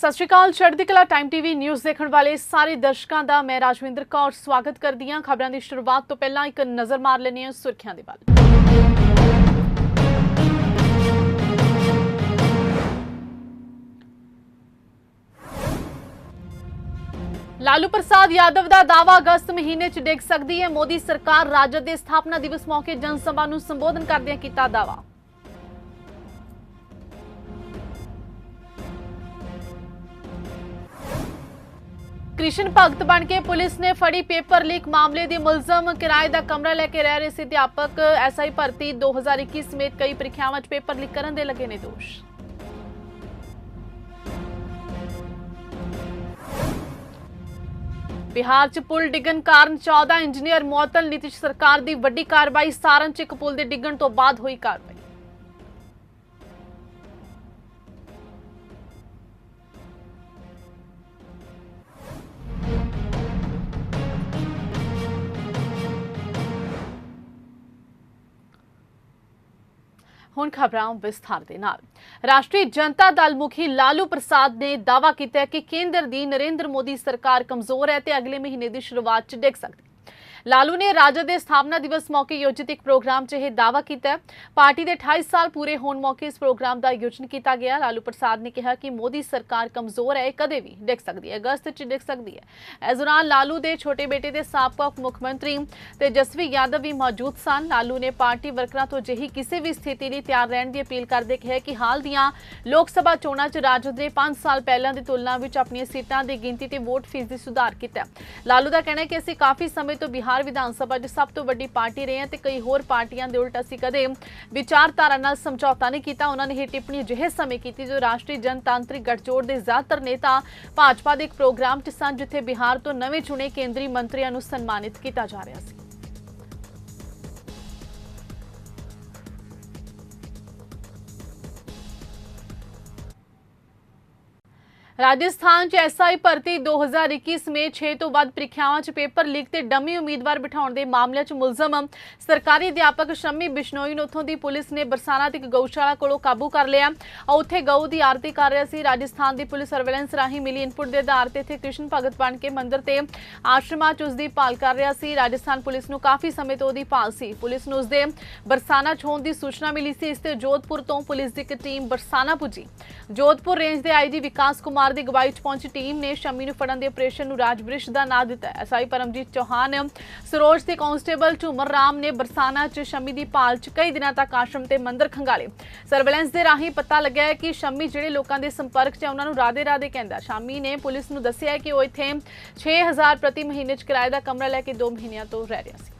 ਸਤਿ ਸ਼੍ਰੀ ਅਕਾਲ, ਚੜ੍ਹਦੀ ਕਲਾ ਟਾਈਮ ਟੀਵੀ ਨਿਊਜ਼ ਦੇਖਣ ਵਾਲੇ ਸਾਰੇ ਦਰਸ਼ਕਾਂ ਦਾ ਮੈਂ ਰਾਜਵਿੰਦਰ ਕੌਰ ਸਵਾਗਤ ਕਰਦੀ ਹਾਂ। ਖਬਰਾਂ ਦੀ ਸ਼ੁਰੂਆਤ ਤੋਂ ਪਹਿਲਾਂ ਇੱਕ ਨਜ਼ਰ ਮਾਰ ਲੈਂਦੇ ਹਾਂ ਸੁਰਖੀਆਂ ਦੇ ਵੱਲ। ਲਾਲੂ ਪ੍ਰਸਾਦ ਯਾਦਵ ਦਾ ਦਾਵਾ ਅਗਸਤ ਮਹੀਨੇ 'ਚ ਡਿੱਗ ਸਕਦੀ ਹੈ। ਮੋਦੀ ਸਰਕਾਰ ਰਾਜਦ ਦੇ ਸਥਾਪਨਾ ਦਿਵਸ ਮੌਕੇ ਜਨ ਸਭਾ ਨੂੰ ਸੰਬੋਧਨ ਕਰਦਿਆਂ ਕੀਤਾ ਦਾਵਾ ਕ੍ਰਿਸ਼ਨ ਭਗਤ ਬਣ ਕੇ ਪੁਲਿਸ ਨੇ ਫੜੀ ਪੇਪਰ ਲੀਕ ਮਾਮਲੇ ਦੇ ਮੁਲਜ਼ਮ ਕਿਰਾਏ ਦਾ ਕਮਰਾ ਲੈ ਕੇ ਰਹਿ ਰਹੇ ਸੀ। ਅਧਿਆਪਕ ਐਸਆਈ ਭਰਤੀ 2021 ਸਮੇਤ ਕਈ ਪ੍ਰੀਖਿਆਵਾਂ 'ਚ ਪੇਪਰ ਲੀਕ ਕਰਨ ਦੇ ਲੱਗੇ ਨੇ ਦੋਸ਼ ਬਿਹਾਰ 'ਚ ਪੁਲ ਡਿੱਗਣ ਕਾਰਨ 14 ਇੰਜੀਨੀਅਰ ਮੁਅੱਤਲ ਨੀਤਿਸ਼ ਸਰਕਾਰ ਦੀ ਵੱਡੀ ਕਾਰਵਾਈ ਸਾਰਨ 'ਚ ਇੱਕ ਪੁਲ ਦੇ ਡਿੱਗਣ ਤੋਂ ਬਾਅਦ ਹੋਈ ਕਾਰਵਾਈ। ਹੁਣ ਖਬਰਾਂ ਵਿਸਥਾਰ ਦੇ ਨਾਲ। ਰਾਸ਼ਟਰੀ ਜਨਤਾ ਦਲ ਮੁਖੀ ਲਾਲੂ ਪ੍ਰਸਾਦ ਨੇ ਦਾਅਵਾ ਕੀਤਾ ਕਿ ਕੇਂਦਰ ਦੀ ਨਰਿੰਦਰ ਮੋਦੀ ਸਰਕਾਰ ਕਮਜ਼ੋਰ ਹੈ ਤੇ ਅਗਲੇ ਮਹੀਨੇ ਦੀ ਸ਼ੁਰੂਆਤ 'ਚ ਡਿੱਗ ਸਕਦੀ। ਲਾਲੂ ਨੇ ਰਾਜਦ ਦੇ ਸਥਾਪਨਾ ਦਿਵਸ ਮੌਕੇ ਆਯੋਜਿਤ ਇੱਕ ਪ੍ਰੋਗਰਾਮ 'ਚ ਇਹ ਦਾਅਵਾ ਕੀਤਾ। ਪਾਰਟੀ ਦੇ 28 ਸਾਲ ਪੂਰੇ ਹੋਣ ਮੌਕੇ ਇਸ ਪ੍ਰੋਗਰਾਮ ਦਾ ਆਯੋਜਨ ਕੀਤਾ ਗਿਆ। ਲਾਲੂ ਪ੍ਰਸਾਦ ਨੇ ਕਿਹਾ ਕਿ ਮੋਦੀ ਸਰਕਾਰ ਕਮਜ਼ੋਰ ਹੈ, ਇਹ ਕਦੇ ਵੀ ਡਿੱਗ ਸਕਦੀ ਹੈ, ਅਗਸਤ 'ਚ ਡਿੱਗ ਸਕਦੀ ਹੈ। ਇਸ ਦੌਰਾਨ ਲਾਲੂ ਦੇ ਛੋਟੇ ਬੇਟੇ ਦੇ ਸਾਬਕਾ ਉਪ ਮੁੱਖ ਮੰਤਰੀ ਤੇ ਜਸਵੀ ਯਾਦਵ ਵੀ ਮੌਜੂਦ ਸਨ। ਲਾਲੂ ਨੇ ਪਾਰਟੀ ਵਰਕਰਾਂ ਤੋਂ ਅਜਿਹੀ ਕਿਸੇ ਵੀ ਸਥਿਤੀ ਲਈ ਤਿਆਰ ਰਹਿਣ ਦੀ ਅਪੀਲ ਕਰਦੇ ਕਿਹਾ ਕਿ ਹਾਲ ਦੀਆਂ ਲੋਕ ਸਭਾ ਚੋਣਾਂ 'ਚ ਰਾਜਦ ਨੇ 5 ਸਾਲ ਪਹਿਲਾਂ ਦੀ ਤੁਲਨਾ ਵਿੱਚ ਆਪਣੀਆਂ ਸੀਟਾਂ ਦੀ ਗਿਣਤੀ ਤੇ ਵੋਟ ਫੀਸਦੀ ਸੁਧਾਰ ਕੀਤਾ। ਲਾਲੂ ਦਾ ਕਹਿਣਾ ਹੈ ਕਿ ਅਸੀਂ ਕਾਫੀ ਸਮੇਂ ਤੋਂ ਬਿਹਾਰ ਵਿਧਾਨ ਸਭਾ 'ਚ ਸਭ ਤੋਂ ਵੱਡੀ ਪਾਰਟੀ ਰਹੇ ਹਾਂ ਤੇ ਕਈ ਹੋਰ ਪਾਰਟੀਆਂ ਦੇ ਉਲਟ ਅਸੀਂ ਕਦੇ ਵਿਚਾਰਧਾਰਾ ਨਾਲ ਸਮਝੌਤਾ ਨਹੀਂ ਕੀਤਾ। ਉਹਨਾਂ ਨੇ ਇਹ ਟਿੱਪਣੀ ਅਜਿਹੇ ਸਮੇਂ ਕੀਤੀ ਜੋ ਰਾਸ਼ਟਰੀ ਜਨਤਾਂਤਰਿਕ ਗਠਜੋੜ ਦੇ ਜ਼ਿਆਦਾਤਰ ਨੇਤਾ ਭਾਜਪਾ ਦੇ ਇੱਕ ਪ੍ਰੋਗਰਾਮ 'ਚ ਸਨ, ਜਿੱਥੇ ਬਿਹਾਰ ਤੋਂ ਨਵੇਂ ਚੁਣੇ ਕੇਂਦਰੀ ਮੰਤਰੀਆਂ ਨੂੰ ਸਨਮਾਨਿਤ ਕੀਤਾ ਜਾ ਰਿਹਾ ਸੀ। ਰਾਜਸਥਾਨ ਚ ਐਸਆਈ ਭਰਤੀ 2021 ਸਮੇਤ 6 ਤੋਂ ਵੱਧ ਪ੍ਰੀਖਿਆਵਾਂ ਚ ਪੇਪਰ ਲੀਕ ਤੇ ਡਮੀ ਉਮੀਦਵਾਰ ਬਿਠਾਉਣ ਦੇ ਮਾਮਲੇ ਚ ਮੁਲਜ਼ਮ। ਸਰਕਾਰੀ ਅਧਿਆਪਕ ਸ਼ਮੀ ਬਿਸ਼ਨੋਈ ਨੂੰ ਉੱਥੋਂ ਦੀ ਪੁਲਿਸ ਨੇ ਬਰਸਾਨਾ ਤੇ ਇੱਕ ਗਊਸ਼ਾਲਾ ਕੋਲੋਂ ਕਾਬੂ ਕਰ ਲਿਆ। ਉੱਥੇ ਗਊ ਦੀ ਆਰਤੀ ਕਰ ਰਿਹਾ ਸੀ। ਰਾਜਸਥਾਨ ਦੀ ਪੁਲਿਸ ਸਰਵੇਲੈਂਸ ਰਾਹੀਂ ਮਿਲੀ ਇਨਪੁਟ ਦੇ ਆਧਾਰ ਤੇ ਇੱਥੇ ਕ੍ਰਿਸ਼ਨ ਭਗਤ ਬਣ ਕੇ ਮੰਦਿਰ ਤੇ ਆਸ਼ਰਮਾਂ ਚ ਉਸ ਦੀ ਭਾਲ ਕਰ ਰਿਹਾ ਸੀ। ਰਾਜਸਥਾਨ ਪੁਲਿਸ ਨੂੰ ਕਾਫੀ ਸਮੇਂ ਤੋਂ ਉਹਦੀ ਭਾਲ ਸੀ। ਪੁਲਿਸ ਨੂੰ ਉਸਦੇ ਬਰਸਾਨਾ ਚ ਹੋਣ ਦੀ ਸੂਚਨਾ ਮਿਲੀ ਸੀ। ਇਸ ਤੇ ਜੋਧਪੁਰ ਤੋਂ ਪੁਲਿਸ ਦੀ ਇੱਕ ਟੀਮ ਬਰਸਾਨਾ ਪੁੱਜੀ। ਜੋਧਪੁਰ ਰੇਂਜ ਦੇ ਆਈਜੀ ਵਿਕਾਸ ਕੁਮਾਰ ਦੀ ਅਗਵਾਈ 'ਚ ਪਹੁੰਚੀ ਟੀਮ ਨੇ ਸ਼ਮੀ ਨੂੰ ਫੜਨ ਦੇ ਆਪਰੇਸ਼ਨ ਨੂੰ ਰਾਜਬ੍ਰਿਸ਼ ਦਾ ਨਾਂ ਦਿੱਤਾ ਐਸਆਈ ਪਰਮਜੀਤ ਚੌਹਾਨ, ਸਰੋਜ ਦੇ ਕਾਂਸਟੇਬਲ ਝੂਮਰ ਰਾਮ ਨੇ ਬਰਸਾਨਾ 'ਚ ਸ਼ਮੀ ਦੀ ਭਾਲ 'ਚ ਕਈ ਦਿਨਾਂ ਤੱਕ ਆਸ਼ਰਮ ਤੇ ਮੰਦਰ ਖੰਗਾਲੇ। ਸਰਵੇਲੈਂਸ ਦੇ ਰਾਹੀਂ ਪਤਾ ਲੱਗਿਆ ਹੈ ਕਿ ਸ਼ਮੀ ਜਿਹੜੇ ਲੋਕਾਂ ਦੇ ਸੰਪਰਕ 'ਚ ਉਹਨਾਂ ਨੂੰ ਰਾਦੇ ਰਾਦੇ ਕਹਿੰਦਾ ਸ਼ਾਮੀ ਨੇ ਪੁਲਿਸ ਨੂੰ ਦੱਸਿਆ ਕਿ ਉਹ ਇੱਥੇ 6000 ਪ੍ਰਤੀ ਮਹੀਨੇ 'ਚ ਕਿਰਾਏ ਦਾ ਕਮਰਾ ਲੈ ਕੇ 2 ਮਹੀਨਿਆਂ ਤੋਂ ਰਹਿ ਰਿਹਾ ਸੀ।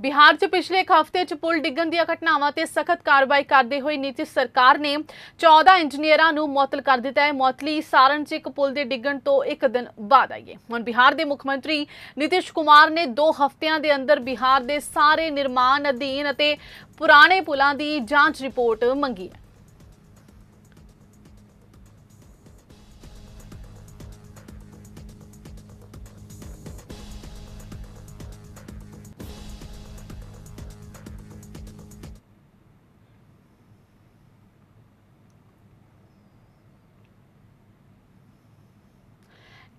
ਬਿਹਾਰ 'ਚ ਪਿਛਲੇ ਇੱਕ ਹਫ਼ਤੇ 'ਚ ਪੁਲ ਡਿੱਗਣ ਦੀਆਂ ਘਟਨਾਵਾਂ ਤੇ ਸਖਤ ਕਾਰਵਾਈ ਕਰਦੇ ਹੋਏ ਨੀਤਿਸ਼ ਸਰਕਾਰ ਨੇ 14 ਇੰਜੀਨੀਅਰਾਂ ਨੂੰ ਮੁਅੱਤਲ ਕਰ ਦਿੱਤਾ ਹੈ। ਮੁਅੱਤਲੀ ਸਾਰਨ 'ਚ ਇੱਕ ਪੁਲ ਦੇ ਡਿੱਗਣ ਤੋਂ ਇੱਕ ਦਿਨ ਬਾਅਦ ਆਈ ਹੈ। ਹੁਣ ਬਿਹਾਰ ਦੇ ਮੁੱਖ ਮੰਤਰੀ ਨੀਤਿਸ਼ ਕੁਮਾਰ ਨੇ 2 ਹਫ਼ਤਿਆਂ ਦੇ ਅੰਦਰ ਬਿਹਾਰ ਦੇ ਸਾਰੇ ਨਿਰਮਾਣ ਅਧੀਨ ਅਤੇ ਪੁਰਾਣੇ ਪੁਲਾਂ ਦੀ ਜਾਂਚ ਰਿਪੋਰਟ ਮੰਗੀ ਹੈ।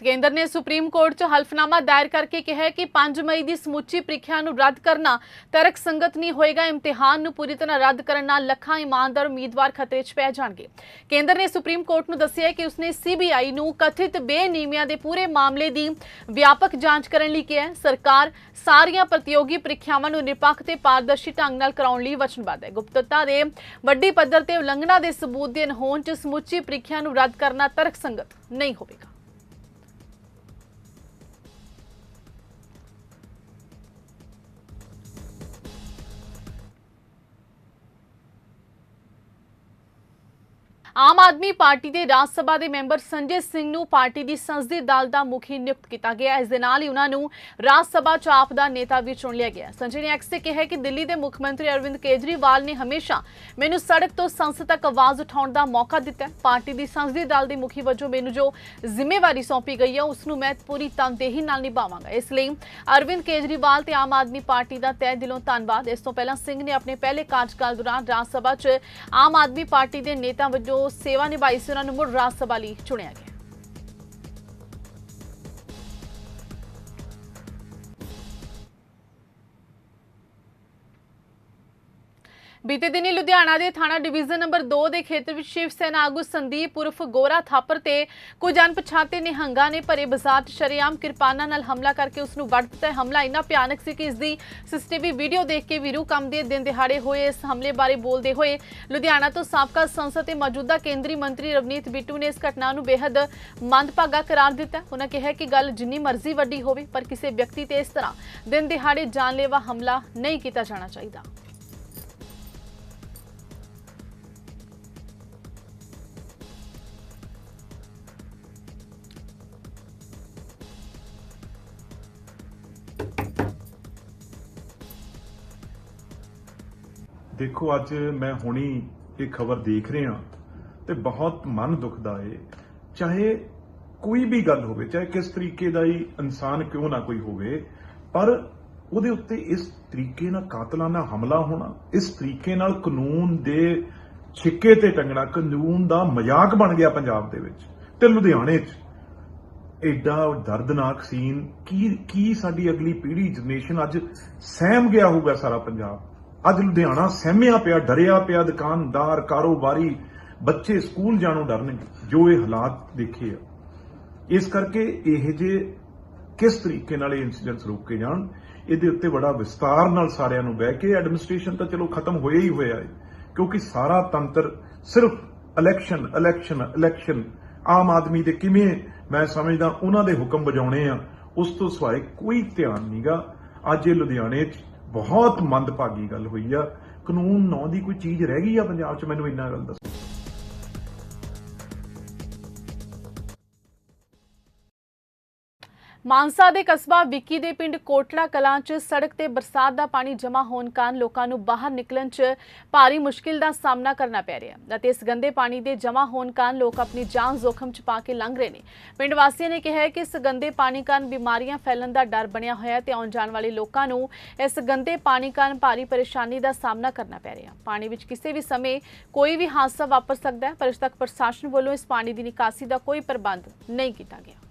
ਕੇਂਦਰ ਨੇ ਸੁਪਰੀਮ ਕੋਰਟ 'ਚ ਹਲਫਨਾਮਾ ਦਾਇਰ ਕਰਕੇ ਕਿਹਾ ਕਿ 5 ਮਈ ਦੀ ਸਮੁੱਚੀ ਪ੍ਰੀਖਿਆ ਨੂੰ ਰੱਦ ਕਰਨਾ ਤਰਕ ਸੰਗਤ ਨਹੀਂ ਹੋਏਗਾ, ਇਮਤਿਹਾਨ ਨੂੰ ਪੂਰੀ ਤਰ੍ਹਾਂ ਰੱਦ ਕਰਨ ਨਾਲ ਲੱਖਾਂ ਇਮਾਨਦਾਰ ਉਮੀਦਵਾਰ ਖਤਰੇ 'ਚ ਪੈ ਜਾਣਗੇ। ਕੇਂਦਰ ਨੇ ਸੁਪਰੀਮ ਕੋਰਟ ਨੂੰ ਦੱਸਿਆ ਕਿ ਉਸਨੇ ਸੀਬੀਆਈ ਨੂੰ ਕਥਿਤ ਬੇਨਿਯਮੀਆਂ ਦੇ ਪੂਰੇ ਮਾਮਲੇ ਦੀ ਵਿਆਪਕ ਜਾਂਚ ਕਰਨ ਲਈ ਕਿਹਾ ਹੈ। ਸਰਕਾਰ ਸਾਰੀਆਂ ਪ੍ਰਤੀਯੋਗੀ ਪ੍ਰੀਖਿਆਵਾਂ ਨੂੰ ਨਿਰਪੱਖ ਤੇ ਪਾਰਦਰਸ਼ੀ ਢੰਗ ਨਾਲ ਕਰਾਉਣ ਲਈ ਵਚਨਬੱਧ ਹੈ। ਗੁਪਤਤਾ ਦੇ ਵੱਡੀ ਪੱਧਰ ਤੇ ਉਲੰਘਣਾ ਦੇ ਸਬੂਤ ਦੇ ਅਨਹੋਣ 'ਚ ਸਮੁੱਚੀ ਪ੍ਰੀਖਿਆ ਨੂੰ ਰੱਦ ਕਰਨਾ ਤਰਕ ਸੰਗਤ ਨਹੀਂ ਹੋਵੇਗਾ। ਆਮ ਆਦਮੀ ਪਾਰਟੀ ਦੇ ਰਾਜ ਸਭਾ ਦੇ ਮੈਂਬਰ ਸੰਜੇ ਸਿੰਘ ਨੂੰ ਪਾਰਟੀ ਦੀ ਸੰਸਦੀ ਦਲ ਦਾ ਮੁਖੀ ਨਿਯੁਕਤ ਕੀਤਾ ਗਿਆ। ਇਸ ਦੇ ਨਾਲ ਹੀ ਉਹਨਾਂ ਨੂੰ ਰਾਜ ਸਭਾ ਚ ਆਪ ਦਾ ਨੇਤਾ ਵੀ ਚੁਣ ਲਿਆ ਗਿਆ। ਸੰਜੇ ਨੇ ਐਕਸ ਤੇ ਕਿਹਾ ਕਿ ਦਿੱਲੀ ਦੇ ਮੁੱਖ ਮੰਤਰੀ ਅਰਵਿੰਦ ਕੇਜਰੀਵਾਲ ਨੇ ਹਮੇਸ਼ਾ ਮੈਨੂੰ ਸੜਕ ਤੋਂ ਸੰਸਦ ਤੱਕ ਆਵਾਜ਼ ਉਠਾਉਣ ਦਾ ਮੌਕਾ ਦਿੱਤਾ ਪਾਰਟੀ ਦੀ ਸੰਸਦੀ ਦਲ ਦੇ ਮੁਖੀ ਵਜੋਂ ਮੈਨੂੰ ਜੋ ਜ਼ਿੰਮੇਵਾਰੀ ਸੌਂਪੀ ਗਈ ਹੈ ਉਸ ਨੂੰ ਮੈਂ ਪੂਰੀ ਤਨਦੇਹੀ ਨਾਲ ਨਿਭਾਵਾਂਗਾ। ਇਸ ਲਈ ਅਰਵਿੰਦ ਕੇਜਰੀਵਾਲ ਤੇ ਆਮ ਆਦਮੀ ਪਾਰਟੀ ਦਾ ਤਹਿ ਦਿਲੋਂ ਧੰਨਵਾਦ। ਇਸ ਤੋਂ ਪਹਿਲਾਂ ਸਿੰਘ ਨੇ ਆਪਣੇ ਪਹਿਲੇ ਕਾਰਜਕਾਲ ਦੌਰਾਨ ਰਾਜ ਸਭਾ 'ਚ ਆਮ ਆਦਮੀ ਪਾਰਟੀ ਦੇ ਨੇਤਾ ਵਜੋਂ ਸੇਵਾ ਨਿਭਾਈ ਸੀ ਉਹਨਾਂ ਨੂੰ ਮੁੜ ਰਾਜ ਸਭਾ ਲਈ ਚੁਣਿਆ ਗਿਆ। ਬੀਤੇ ਦਿਨੀ ਲੁਧਿਆਣਾ ਦੇ ਥਾਣਾ ਡਿਵੀਜ਼ਨ ਨੰਬਰ 2 ਦੇ ਖੇਤਰ ਵਿੱਚ ਸ਼ਿਵ ਸੈਨਾ ਆਗੂ ਸੰਦੀਪ ਉਰਫ ਗੋਰਾ ਥਾਪਰ ਤੇ ਕੁਝ ਅਣਪਛਾਤੇ ਨਿਹੰਗਾਂ ਨੇ ਭਰੇ ਬਾਜ਼ਾਰ 'ਚ ਸ਼ਰੇਆਮ ਕਿਰਪਾਨਾਂ ਨਾਲ ਹਮਲਾ ਕਰਕੇ ਉਸ ਨੂੰ ਵੱਢ ਦਿੱਤਾ ਹਮਲਾ ਇੰਨਾ ਭਿਆਨਕ ਸੀ ਕਿ ਇਸ ਦੀ ਸੀਸੀਟੀਵੀ ਵੀਡੀਓ ਦੇਖ ਕੇ ਵੀਰੂ ਕੰਮ ਦੇ ਦਿਨ ਦਿਹਾੜੇ ਹੋਏ ਇਸ ਹਮਲੇ ਬਾਰੇ ਬੋਲਦੇ ਹੋਏ ਲੁਧਿਆਣਾ ਤੋਂ ਸਾਬਕਾ ਸੰਸਦ ਤੇ ਮੌਜੂਦਾ ਕੇਂਦਰੀ ਮੰਤਰੀ ਰਵਨੀਤ ਬਿੱਟੂ ਨੇ ਇਸ ਘਟਨਾ ਨੂੰ ਬੇहद ਮੰਦਭਾਗਾ ਕਰਾਰ ਦਿੱਤਾ। ਉਹਨਾਂ ਕਿਹਾ ਕਿ ਗੱਲ ਜਿੰਨੀ ਮਰਜ਼ੀ ਵੱਡੀ ਹੋਵੇ, ਪਰ ਕਿਸੇ ਵਿਅਕਤੀ ਤੇ ਇਸ ਤਰ੍ਹਾਂ ਦਿਨ ਦਿਹਾੜੇ ਜਾਨਲੇਵਾ ਹਮਲਾ ਨਹੀਂ ਕੀਤਾ ਜਾਣਾ ਚਾਹੀਦਾ। ਦੇਖੋ, ਅੱਜ ਮੈਂ ਹੁਣੀ ਇਹ ਖਬਰ ਦੇਖ ਰਿਹਾ ਤੇ ਬਹੁਤ ਮਨ ਦੁਖਦਾ ਏ। ਚਾਹੇ ਕੋਈ ਵੀ ਗੱਲ ਹੋਵੇ, ਚਾਹੇ ਕਿਸ ਤਰੀਕੇ ਦਾ ਹੀ ਇਨਸਾਨ ਕਿਉਂ ਨਾ ਕੋਈ ਹੋਵੇ, ਪਰ ਉਹਦੇ ਉੱਤੇ ਇਸ ਤਰੀਕੇ ਨਾਲ ਕਾਤਲਾਨਾ ਹਮਲਾ ਹੋਣਾ, ਇਸ ਤਰੀਕੇ ਨਾਲ ਕਾਨੂੰਨ ਦੇ ਛਿੱਕੇ ਤੇ ਟੰਗਣਾ, ਕਾਨੂੰਨ ਦਾ ਮਜ਼ਾਕ ਬਣ ਗਿਆ ਪੰਜਾਬ ਦੇ ਵਿੱਚ ਤੇ ਲੁਧਿਆਣੇ 'ਚ। ਐਡਾ ਦਰਦਨਾਕ ਸੀਨ, ਕੀ ਕੀ ਸਾਡੀ ਅਗਲੀ ਪੀੜ੍ਹੀ, ਜਨਰੇਸ਼ਨ ਅੱਜ ਸਹਿਮ ਗਿਆ ਹੋਊਗਾ ਸਾਰਾ ਪੰਜਾਬ? ਅੱਜ ਲੁਧਿਆਣਾ ਸਹਿਮਿਆ ਪਿਆ, ਡਰਿਆ ਪਿਆ, ਦੁਕਾਨਦਾਰ, ਕਾਰੋਬਾਰੀ, ਬੱਚੇ ਸਕੂਲ ਜਾਣੋਂ ਡਰਨਗੇ ਜੋ ਇਹ ਹਾਲਾਤ ਦੇਖੇ ਆ। ਇਸ ਕਰਕੇ ਇਹ ਜੇ ਕਿਸ ਤਰੀਕੇ ਨਾਲ ਇਹ ਇਨਸੀਡੈਂਟਸ ਰੋਕੇ ਜਾਣ, ਇਹਦੇ ਉੱਤੇ ਬੜਾ ਵਿਸਤਾਰ ਨਾਲ ਸਾਰਿਆਂ ਨੂੰ ਬਹਿ ਕੇ ਐਡਮਿਨਿਸਟ੍ਰੇਸ਼ਨ ਤਾਂ ਚਲੋ ਖਤਮ ਹੋਇਆ ਹੀ ਹੋਇਆ ਹੈ, ਕਿਉਂਕਿ ਸਾਰਾ ਤੰਤਰ ਸਿਰਫ ਇਲੈਕਸ਼ਨ ਇਲੈਕਸ਼ਨ ਇਲੈਕਸ਼ਨ ਆਮ ਆਦਮੀ ਦੇ ਕਿਵੇਂ ਮੈਂ ਸਮਝਦਾ ਉਹਨਾਂ ਦੇ ਹੁਕਮ ਵਜਾਉਣੇ ਆ, ਉਸ ਤੋਂ ਸਿਵਾਏ ਕੋਈ ਧਿਆਨ ਨਹੀਂਗਾ ਅੱਜ ਇਹ ਲੁਧਿਆਣੇ 'ਚ ਬਹੁਤ ਮੰਦਭਾਗੀ ਗੱਲ ਹੋਈ ਆ। ਕਾਨੂੰਨ ਨਾਂ ਦੀ ਕੋਈ ਚੀਜ਼ ਰਹਿ ਗਈ ਆ ਪੰਜਾਬ 'ਚ? ਮੈਨੂੰ ਇੰਨਾ ਗੱਲ ਦੱਸੋ। ਮਾਨਸਾ ਦੇ ਕਸਬਾ ਵਿੱਕੀ ਦੇ ਪਿੰਡ ਕੋਟਲਾ ਕਲਾਂ 'ਚ ਸੜਕ ਤੇ ਬਰਸਾਤ ਦਾ ਪਾਣੀ ਜਮ੍ਹਾਂ ਹੋਣ ਕਾਰਨ ਲੋਕਾਂ ਨੂੰ ਬਾਹਰ ਨਿਕਲਣ 'ਚ ਭਾਰੀ ਮੁਸ਼ਕਿਲ ਦਾ ਸਾਹਮਣਾ ਕਰਨਾ ਪੈ ਰਿਹਾ ਹੈ ਅਤੇ ਇਸ ਗੰਦੇ ਪਾਣੀ ਦੇ ਜਮ੍ਹਾਂ ਹੋਣ ਕਾਰਨ ਲੋਕ ਆਪਣੀ ਜਾਨ ਜ਼ੋਖਮ 'ਚ ਪਾ ਕੇ ਲੰਘ ਰਹੇ ਨੇ। ਪਿੰਡ ਵਾਸੀਆਂ ਨੇ ਕਿਹਾ ਕਿ ਇਸ ਗੰਦੇ ਪਾਣੀ ਕਾਰਨ ਬਿਮਾਰੀਆਂ ਫੈਲਣ ਦਾ ਡਰ ਬਣਿਆ ਹੋਇਆ ਹੈ ਤੇ ਆਉਣ ਜਾਣ ਵਾਲੇ ਲੋਕਾਂ ਨੂੰ ਇਸ ਗੰਦੇ ਪਾਣੀ ਕਾਰਨ ਭਾਰੀ ਪਰੇਸ਼ਾਨੀ ਦਾ ਸਾਹਮਣਾ ਕਰਨਾ ਪੈ ਰਿਹਾ ਪਾਣੀ ਵਿੱਚ ਕਿਸੇ ਵੀ ਸਮੇਂ ਕੋਈ ਵੀ ਹਾਦਸਾ ਵਾਪਰ ਸਕਦਾ ਹੈ, ਪਰ ਇਸ ਤੱਕ ਪ੍ਰਸ਼ਾਸਨ ਵੱਲੋਂ ਇਸ ਪਾਣੀ ਦੀ ਨਿਕਾਸੀ ਦਾ ਕੋਈ ਪ੍ਰਬੰਧ ਨਹੀਂ ਕੀਤਾ ਗਿਆ।